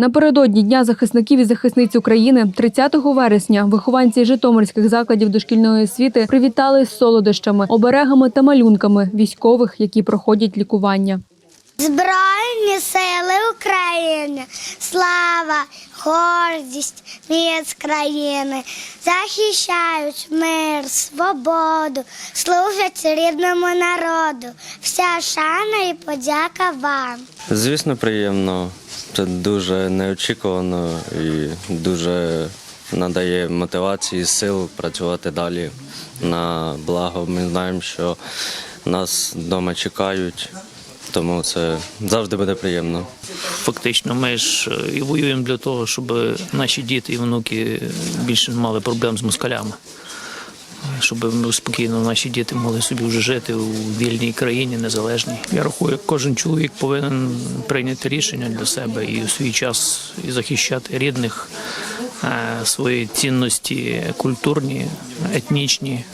Напередодні Дня захисників і захисниць України 30 вересня вихованці житомирських закладів дошкільної освіти привітали з солодощами, оберегами та малюнками військових, які проходять лікування. Збройні сили України, слава, гордість, міць країни, захищають мир, свободу, служать рідному народу. Вся шана і подяка вам. Звісно, приємно. Це дуже неочікувано і дуже надає мотивації, сил працювати далі на благо. Ми знаємо, що нас вдома чекають, тому це завжди буде приємно. Фактично, ми ж е, і воюємо для того, щоб наші діти і внуки більше не мали проблем з москалями. Щоб ми спокійно наші діти могли собі вже жити у вільній країні, незалежній. Я рахую, кожен чоловік повинен прийняти рішення для себе і у свій час і захищати рідних, е, свої цінності культурні, етнічні.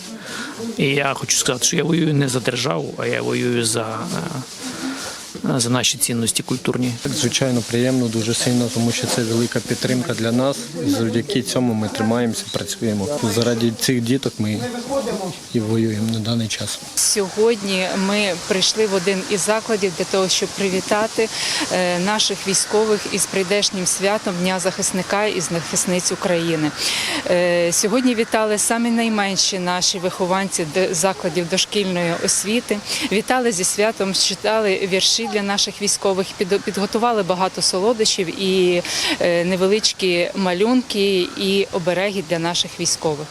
І я хочу сказати, що я воюю не за державу, а я воюю за, е, за наші цінності культурні. Звичайно, приємно дуже сильно, тому що це велика підтримка для нас. Завдяки цьому ми тримаємося, працюємо. Заради цих діток ми і воюємо на даний час. Сьогодні ми прийшли в один із закладів для того, щоб привітати е, наших військових із прийдешнім святом Дня захисника і захисниць України. Е, Сьогодні вітали самі найменші наші вихованці закладів дошкільної освіти. Вітали зі святом, читали вірші для наших військових, під- підготували багато солодощів і е, невеличкі малюнки і обереги для наших військових.